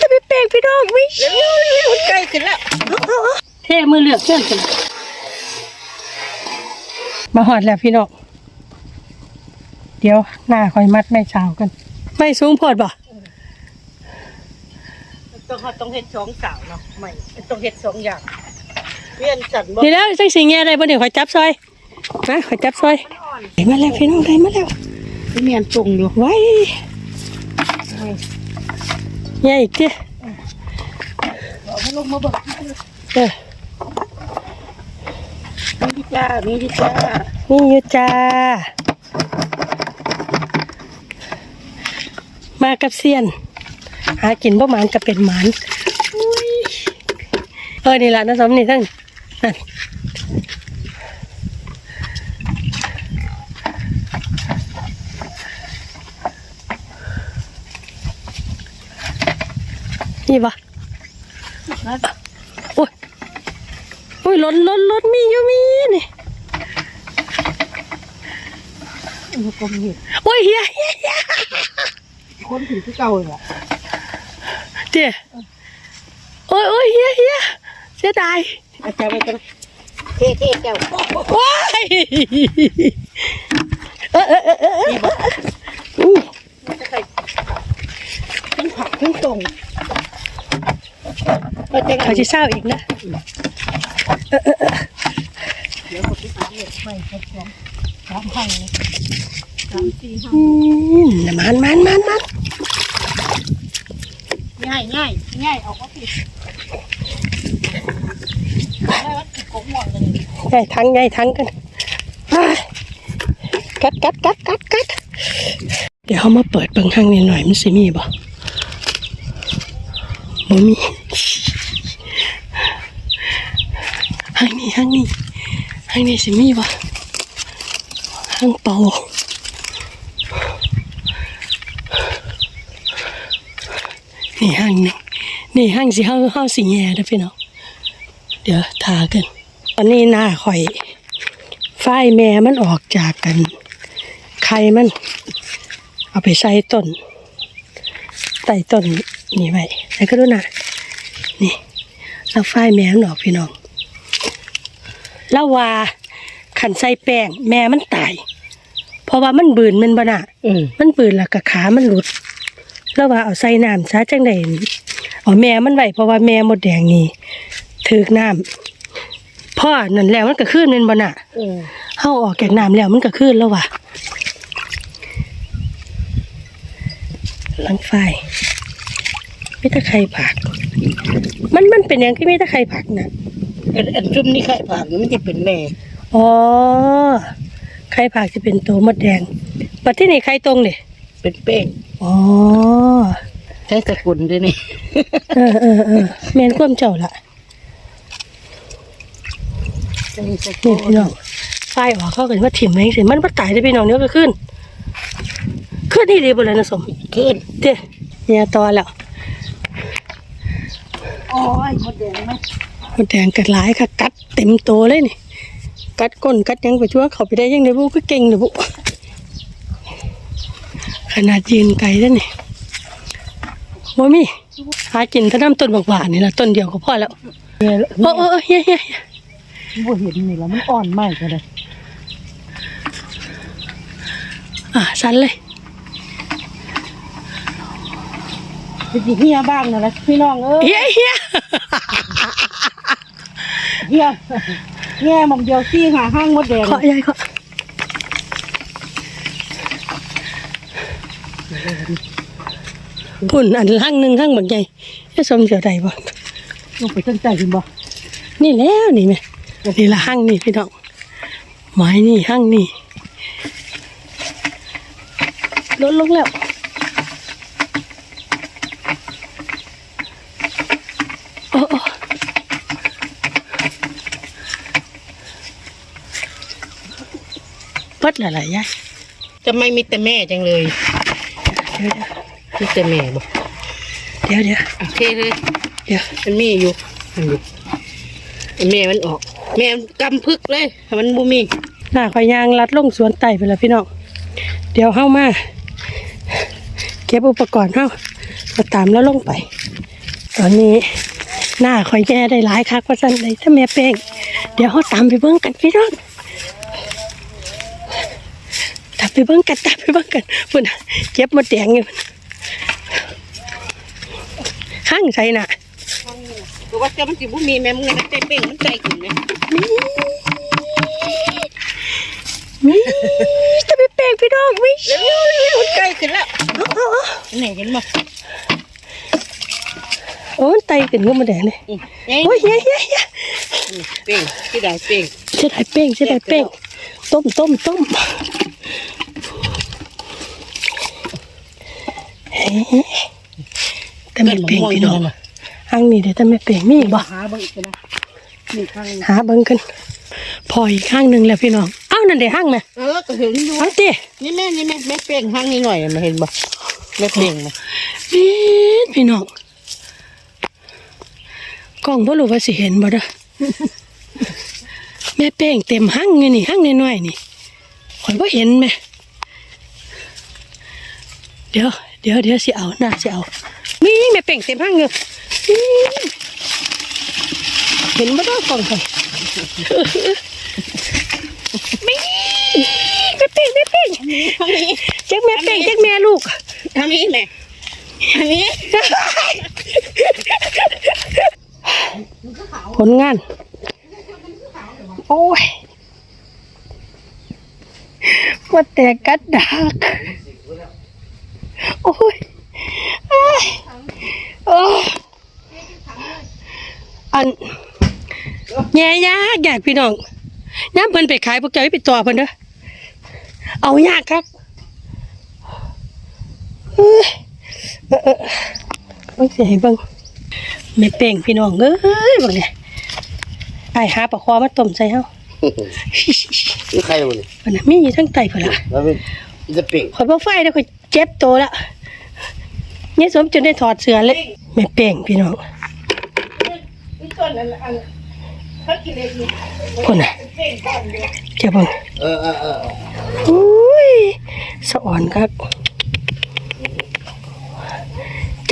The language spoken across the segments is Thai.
จะไปแปลงพี่น้องวิเร็วๆเร็วๆใกล้ขึ้นแล้วเท่มือเลือกเพื่อนกันมาหอดแล้วพี่น้องเดี๋ยวหน้าคอยมัดแม่ชาวกัน ไม่สูงโพดบ่ต้องต้องเฮ็ดสองสาวเนาะไม่ต้องเฮ็ดสองอย่างเวียนสันบ่นี่แล้วจังสิแง่ได้บ่เดี๋ยวคอยจับซอยมาคอยจับซอยได้มาแล้วพี่น้องได้มาแล้วเมียนตรงอยู่ไว้ ใหญ่อีกทีเอามาลงมาเบิกเออมีที่จ้ามีที่จ้านี่อยู่จ้า มากับเซียน หากินบ่หมานกับเป็นหมานอุ้ยเออนี่ล่ะนะสมนี่ทั้งนั่น นี่ปะโอ้ยโอ้ยล้นล้นล้นมีอยู่มีนี่อุปกรณ์เฮ็ดโอ้ยเฮียเฮียเฮียคนถึงที่เก่าเลยล่ะเดี๋ยวโอ้ยโอ้ยเฮียเฮียเสียดายอาจารย์ไปกันเท่ๆเจ้าว้ายเออเออเออเออนี่บ่อู้จะใส่ทั้งผักทั้งตรงก็จะ เขาจะเศร้าอีกนะเดี๋ยวคนที่สามเนี่ยไม่ครบสองสามพันเลยสามสี่ห้าอืมมันมันมันมันง่ายง่ายง่ายเอาก็ผิดได้วัดติดกงหมดเลยทั้งใหญ่ทั้งกันกัดกัดกัดกัดกัดเดี๋ยวเขามาเปิดเบิ่งห้างนิดหน่อยมันสิมีบ่ บ่มีห้างนี้ห้างนี้ห้างนี้สิมีบ่ห้างเป่านี่ห้างนึงนี่ห้างสิเฮาเฮาสิแย่เด้พี่น้องเดี๋ยวทากันตอนนี้หน้าข่อยฝ้ายแม่มันออกจากกันไข่มัน เอาไปใส่ต้นใต้ต้น นี่ไว้แล้วก็ดูนะนี่แล้วฝ้ายแม่มันออกพี่น้องแล้วว่าขันใส่แป้งแม่มันตาย เพราะว่ามันบืนมันบน่ะอืมมันปืนแล้วก็ขามันหลุด แล้วว่าเอาใส่น้ำซะจังได๋เอาแม่มันไว้เพราะว่าแม่มดแดงนี่ถึกน้ำพ่อนั่นแล้วมันก็ขึ้นแม่นบ่น่ะเออเฮาออกจากน้ำแล้วมันก็ขึ้นแล้วว่ะหลังไฟ มีแตะไคร่ผัก มันมันเป็นหยังที่มีแตะไคร่ผักน่ะอันอันซุ่มนี่ไข่ผักนี่มันจะเป็นแม่อ๋อไข่ผักจะเป็นตัวมดแดงปัดที่นี่ไข่ตรงนี่เป็นเป้งอ๋อใช้สกุลด้วยนี่เออเออเออแม่นความเจ้าละใช้สนี่กุลพี่น้องไฟออกเข้ากันว่าถิ่มแม่งสิมันบ่ตายได้อพี่น้องเดี๋ยวก็ขึ้น ขึ้นนี่ดีบ่เลยนะสมขึ้นเด้เนี่ยตอแล้วโอ้ยมดแดงไหมมดแดงกัดหลายค่ะ กัดเต็มโตเลยนี่ กัดก้นกัดยังไปทั่วเขาไปได้ยังไงบุก็เก่งเลยบุขนาดยืนไกลแล้วนี่บ่มีหากินถ้าน้ำต้นบักหวานนี่ละต้นเดียวก็พอแล้วโอ้โอ้เฮียเฮียเฮียบ่เห็นนี่แล้วมันอ่อนมากเลยอะสันเลย จะจีเฮียบ้างนะละพี่น้องเอ้ยเฮียเฮียเฮียเฮียหมองเดียวซี่หาห้างมดแดงเคาะยายเคาะพุ่นอันห้างหนึ่งห้างบักใหญ่จะสมเสียวใดบ่ลงไปตั้งใจคุณบ่นี่แล้วนี่แม่นี่ละห้างนี่พี่น้องไม้นี่ห้างนี่ลดลงแล้วโอ้โอ้ปั ดละลายยายจะไม่มีแต่แม่จังเลยเดี๋ยวมีแต่แม่บ่เดี๋ยวเดี๋ยวโอเคเลยเดี๋ยวมันมีอยู่มันอยู่ไอ้แม่มันออก แม่มันกำพึกเลยมันบ่มีหน้าข่อยยางลัดลงสวนไต่ไปแล้วพี่น้องเดี๋ยวเข้ามาเก็บอุปกรณ์เข้าก็ตามแล้วลงไป ตอนนี้หน้าคอยแย่ได้หลายคักว่าสั่นเลยถ้าแม่เป้งเดี๋ยวเขาตามไปเบิ่งกันพี่น้องตาม ไปเบิ่งกันตามไปเบิ่งกันพุ่นน่ะเจ็บหมดแดงอยู่พุ่นข้างใส่น่ะตัวว่าจะมันสิบุมีแม่มึงมันเต้เป้งมันใจขึ้นไหมนี่จะไปเป้งพี่น้องไม่ใช่เร็วเร็วเร็วมันใกล้ขึ้นแล้วนี่เห็นบ่โอ้ยไตขึ้นก็มาแดงเลยอืมโอ้ยเฮ้ยเฮ้ยเฮ้ยเป้งที่ได้เป้งเสียดายเป้งเสียดายเป้งต้มต้มต้มเฮ้ย แต่ไม่เป้งพี่น้องอังนี่เดี๋ยวแต่ไม่เป้งมีอีกบ่หาเบิ่งอีกนะนี่ข้างหาเบิ่งกันพออีกข้างหนึ่งแล้วพี่น้องเอ้านั่นเดี๋ยวห้างไหมเออก็เห็นอยู่ห้างตีนี่แม่นี่แม่แม่เป้งข้างนี้หน่อยมาเห็นบ่แม่เป้งมาพี่พี่น้องกล้องบ่รู้ว่าสิเห็นบ่เด้อแม่เป้งเต็มห้างอยู่นี่ห้างน้อยๆนี่ข่อยบ่เห็นแม่เดี๋ยว เดี๋ยวเดี๋ยวสิเอาน่าสิเอามีแม่เป้งเต็มห้างอยู่นี่เห็นบ่เด้อกล้องข่อยมีแม่เป้งแม่เป้งทางนี้จักแม่เป้งจักแม่ลูกทางนี้แม่ทางนี้ผลงาน โอ้ยว่าแต่กัดดัก โอ้ยโอ้อันแย่ยากอยากพี่น้องย้ำเพิ่นไปขายพวกเจ้าไปต่อเพิ่นเด้อเอายากครับเอ้ยเออเออเบิ่งสิให้เบิ่งไม่เป่งพี่น้องเอ้ยบังเนี่ยไอ้หาปลาคอมาต้มใส่เฮานี่ใครมันนี่มันมีอยู่ทั้งไตพุ่นละแล้วเป็นจะเป่งข่อยบ่ไฟแล้วข่อย เจ็บโตแล้วเนี่ยสมจนได้ถอดเสื้อเลยไม่เป่งพี่น้องนี่ต้นอันอันถ้ากินเล็กนี่พุ่นน่ะเป้งก่อนเดียวเจ้าเบิ่งเออเออเอออุ้ยสะอ่อนครับ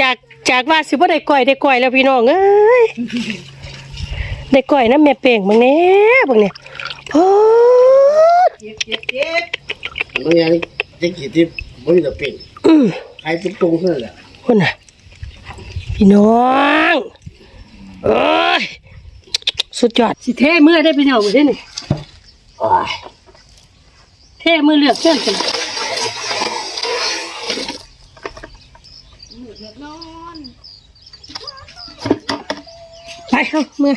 จากจากว่าสิบ่ได้ก้อยได้ก้อยแล้วพี่น้องเอ้ยได้ก้อยนะแม่เป่งบังแหน่บังเนี่ยโอ้เจ็บเจ็บเจ็บบางอย่างนี่จะกี่ที่ไม่มีแต่เป่งอืมใครตุ้งตุ้งเท่านั้นแหละคุณน่ะพี่น้องเอ้ยสุดยอดสิเท่มือได้พี่น้องได้นี่โอ้ยเท่มือเลือกเพื่อนกันนอนไปเอามือ